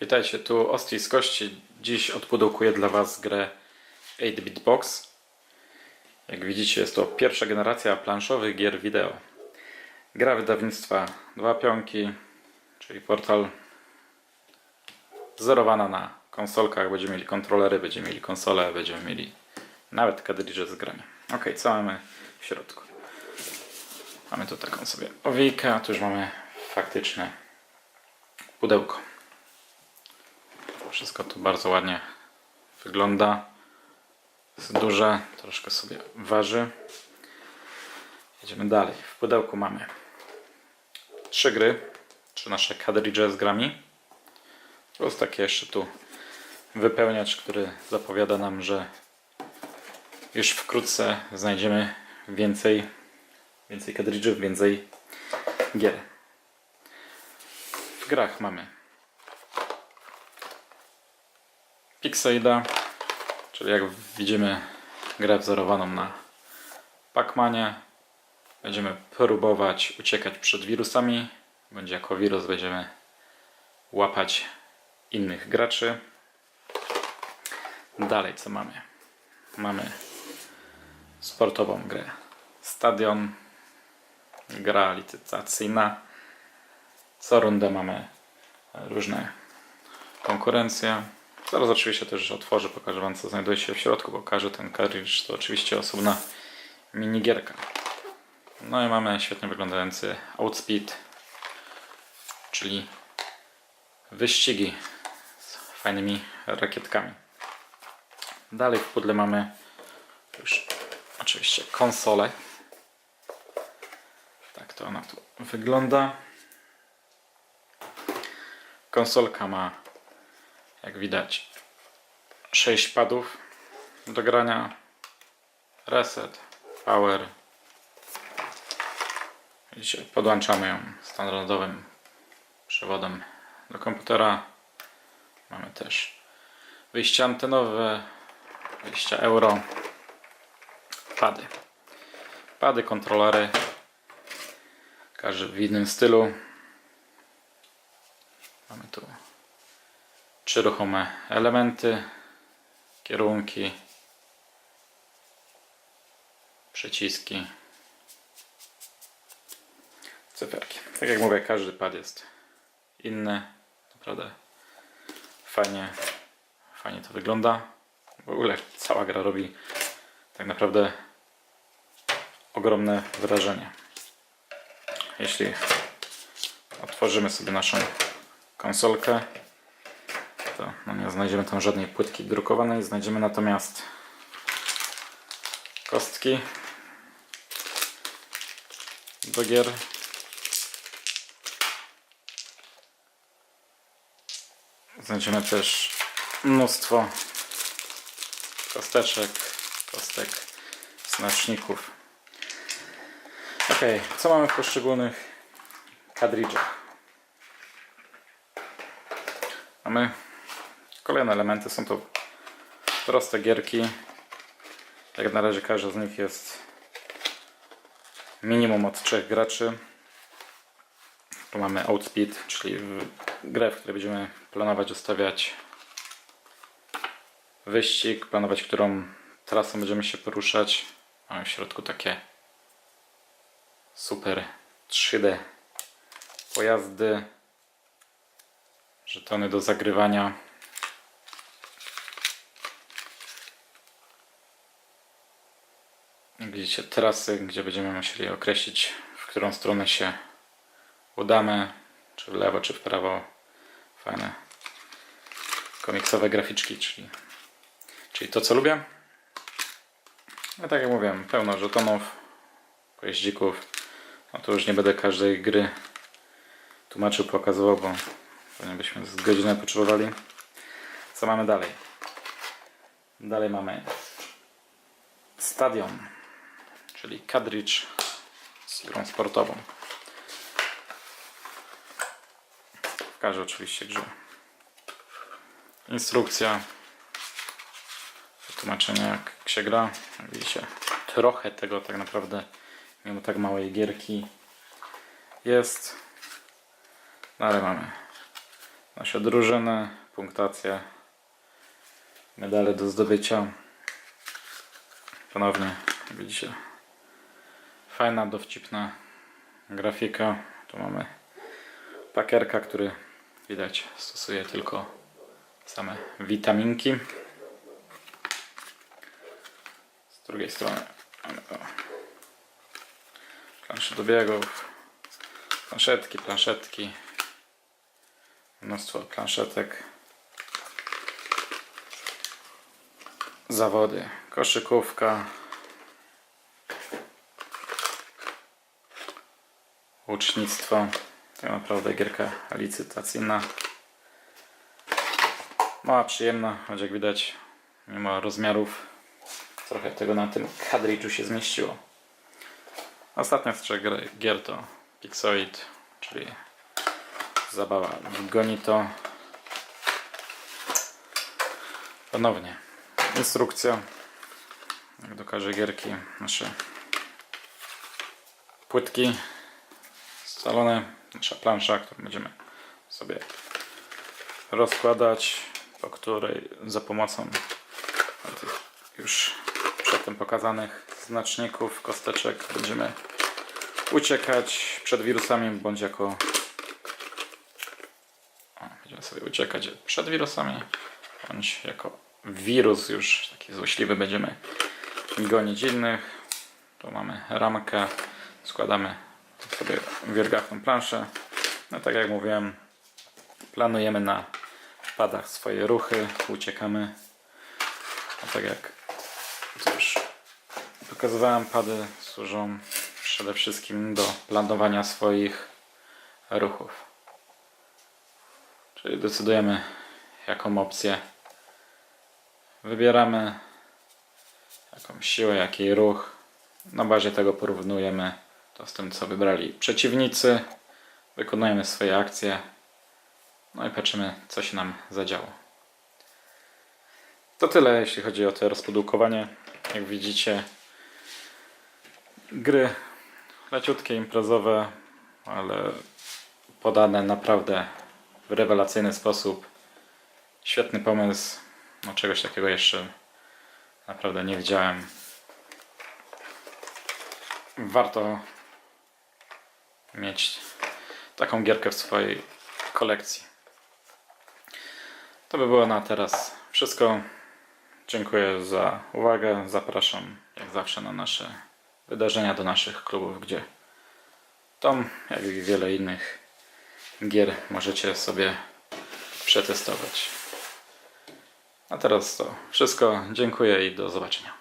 Witajcie, tu Ostri z Kości. Dziś odpudełkuję dla Was grę 8-Bit Box. Jak widzicie jest to pierwsza generacja planszowych gier wideo. Gra wydawnictwa Dwa Pionki, czyli portal wzorowana na konsolkach. Będziemy mieli kontrolery, będziemy mieli konsole, będziemy mieli nawet kadridże z grami. Ok, co mamy w środku? Mamy tu taką sobie owijkę, a tu już mamy faktyczne pudełko. Wszystko tu bardzo ładnie wygląda. Jest duże, troszkę sobie waży. Jedziemy dalej. W pudełku mamy trzy gry, trzy nasze kadridże z grami. Plus takie jeszcze tu wypełniacz, który zapowiada nam, że już wkrótce znajdziemy więcej, więcej kadridżów, więcej gier. W grach mamy Pixeida, czyli jak widzimy grę wzorowaną na Pac-Manie. Będziemy próbować uciekać przed wirusami. Będzie jako wirus będziemy łapać innych graczy. Dalej co mamy? Mamy sportową grę Stadion, gra licytacyjna. Co rundę mamy różne konkurencje. Zaraz oczywiście też otworzę, pokażę Wam co znajduje się w środku, bo każdy ten cartridge to oczywiście osobna minigierka. No i mamy świetnie wyglądający Outspeed, czyli wyścigi z fajnymi rakietkami. Dalej w pudle mamy już oczywiście konsolę. Tak to ona tu wygląda. Konsolka ma, jak widać, 6 padów do grania. Reset, power. Widzicie, podłączamy ją standardowym przewodem do komputera. Mamy też wyjścia antenowe, wyjścia euro, pady. Pady, kontrolery, każdy w innym stylu. Mamy tu trzy ruchome elementy, kierunki, przyciski, cyferki. Tak jak mówię, każdy pad jest inny. Naprawdę fajnie, fajnie to wygląda. W ogóle cała gra robi tak naprawdę ogromne wrażenie. Jeśli otworzymy sobie naszą konsolkę, to no nie znajdziemy tam żadnej płytki drukowanej, znajdziemy natomiast kostki do gier. Znajdziemy też mnóstwo kosteczek, kostek, znaczników. Ok, co mamy w poszczególnych kadridżach? Mamy kolejne elementy, są to proste gierki. Jak na razie każda z nich jest minimum od trzech graczy. Tu mamy Outspeed, czyli grę, w której będziemy planować ustawiać wyścig, planować którą trasą będziemy się poruszać. Mamy w środku takie super 3D pojazdy, żetony do zagrywania. Widzicie trasy, gdzie będziemy musieli określić, w którą stronę się udamy, czy w lewo, czy w prawo. Fajne komiksowe graficzki, czyli, czyli to, co lubię. No tak jak mówiłem, pełno żetonów, pojeździków. No to już nie będę każdej gry tłumaczył, pokazywał, bo pewnie byśmy z godzinę potrzebowali. Co mamy dalej? Dalej mamy stadion, czyli kadridż z grą sportową. W oczywiście grze. Instrukcja, wytłumaczenie jak się gra. Jak Widzicie, trochę tego tak naprawdę, mimo tak małej gierki jest. No ale mamy nasze drużyny, punktacje, medale do zdobycia. Ponownie, widzicie, fajna, dowcipna grafika. Tu mamy pakierka, który widać stosuje tylko same witaminki. Z drugiej strony mamy plansze do biegów, planszetki, planszetki, mnóstwo planszetek, zawody, koszykówka, łucznictwo. To naprawdę gierka licytacyjna. Mała, przyjemna, choć jak widać, mimo rozmiarów, trochę tego na tym kadridżu się zmieściło. Ostatnia z trzech gier to Pixoid, czyli zabawa w Gonito. Ponownie instrukcja, jak do każdej gierki, nasze płytki scalone, nasza plansza, którą będziemy sobie rozkładać, po której za pomocą tych już przedtem pokazanych znaczników, kosteczek będziemy uciekać przed wirusami, bądź jako o, będziemy sobie uciekać przed wirusami, bądź jako wirus już taki złośliwy będziemy gonić innych. Tu mamy ramkę, składamy sobie wiergachną planszę. No tak jak mówiłem, planujemy na padach swoje ruchy, uciekamy. A tak jak już pokazywałem, pady służą przede wszystkim do planowania swoich ruchów. Czyli decydujemy jaką opcję wybieramy, jaką siłę, jaki ruch. Na bazie tego porównujemy to z tym, co wybrali przeciwnicy. Wykonujemy swoje akcje. No i patrzymy, co się nam zadziało. To tyle, jeśli chodzi o to rozpudełkowanie. Jak widzicie, gry leciutkie, imprezowe, ale podane naprawdę w rewelacyjny sposób. Świetny pomysł. No czegoś takiego jeszcze naprawdę nie widziałem. Warto mieć taką gierkę w swojej kolekcji. To by było na teraz wszystko. Dziękuję za uwagę. Zapraszam jak zawsze na nasze wydarzenia do naszych klubów, gdzie tą, jak i wiele innych gier możecie sobie przetestować. A teraz to wszystko. Dziękuję i do zobaczenia.